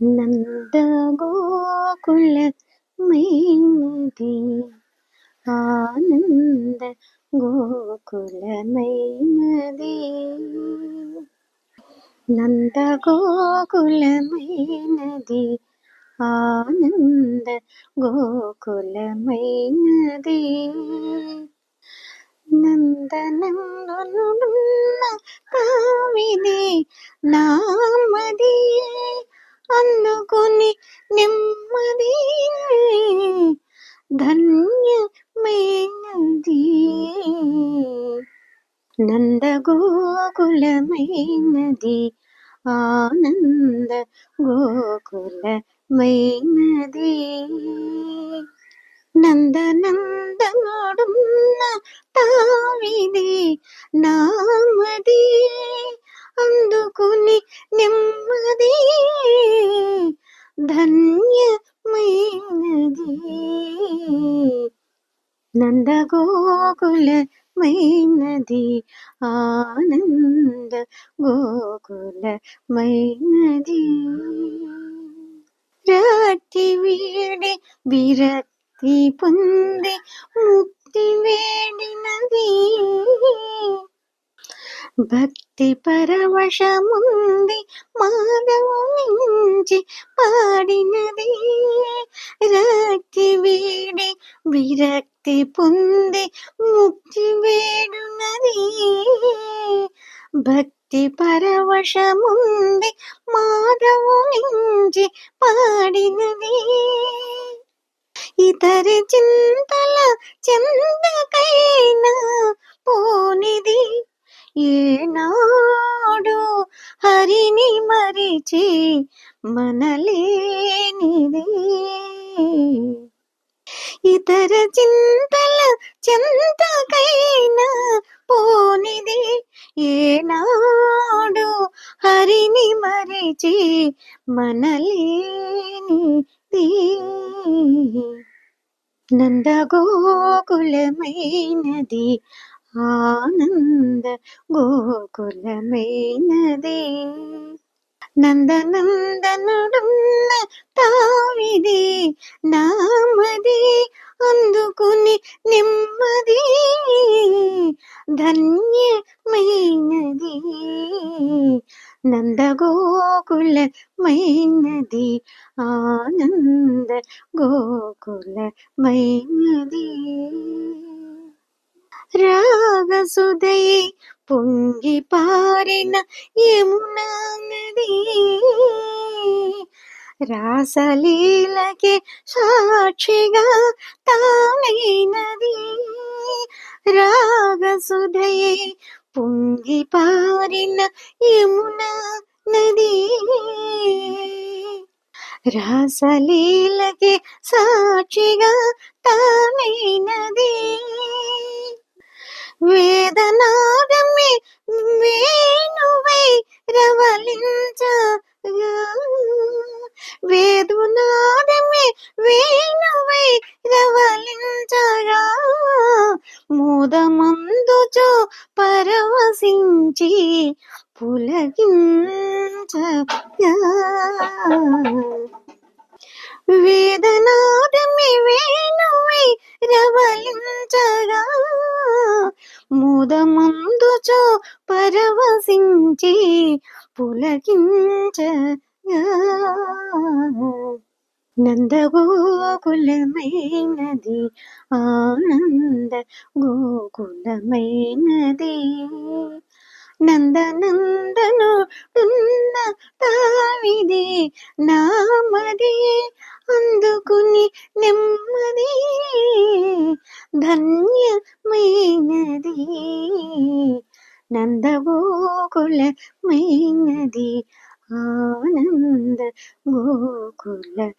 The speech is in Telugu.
నందగోకుల మైనది ఆనంద గోకులమైనది నందగోకులమైనది ఆనంద గోకులమైనది నందనందనున్న కావిది ధన్యమైనది నందగోకులమైనది ఆనంద గోకులమైనది నందనందనుడున్న తావిది నామది అందుకుని నెమ్మది ధన్యమైనది నందగోకులమైనది ఆనంద గోకులమైనది రాతి వీడి విరక్తి పొంది ముక్తి వేడినది భక్తి పరవశముంది మాధవు మించి పాడినది రక్తి వీడి విరక్తి పొంది ముక్తి వేడునది భక్తి పరవశముంది మాధవు మించి పాడినది ఇతరి చింతల చెందకైనా పోనిది ఏనాడు హరిని మరిచి మనలేనిది ఇతర చింతల చెంతకైనా పోనిది ఏనాడు హరిని మరిచి మనలేనిది నందగోకులమైనది ఆనంద గోకులమైనది నందనందనుడున్న తావిది నామది అందుకుని నెమ్మది ధన్యమైనది నందగోకులమైనది ఆనంద గోకులమైనది రాగసుదై పొంగి పారిన యమునా నది రాసలీలకి సాక్షిగా తానైనది. రాగసుదై పొంగి పారిన యమునా నది రాసలీలకి సాక్షిగా తానైనది. వేదనాదమే వేణువై రవలించగా. వేదునాదమే వేణువై రవలించగా. మోదమందుచో పరవశించి పులగించగా వేదనాదమి వేణువై రవలించగా. ముదమందుచో పరవశించి పులకించ నందగోకులమైనది ఆనంద గోకులమైనది నందనందను ఉన్న తావిది నామది అందుకుని నెమ్మది. ధన్య నందగోకులమైనది ఆనంద గోకులమైనది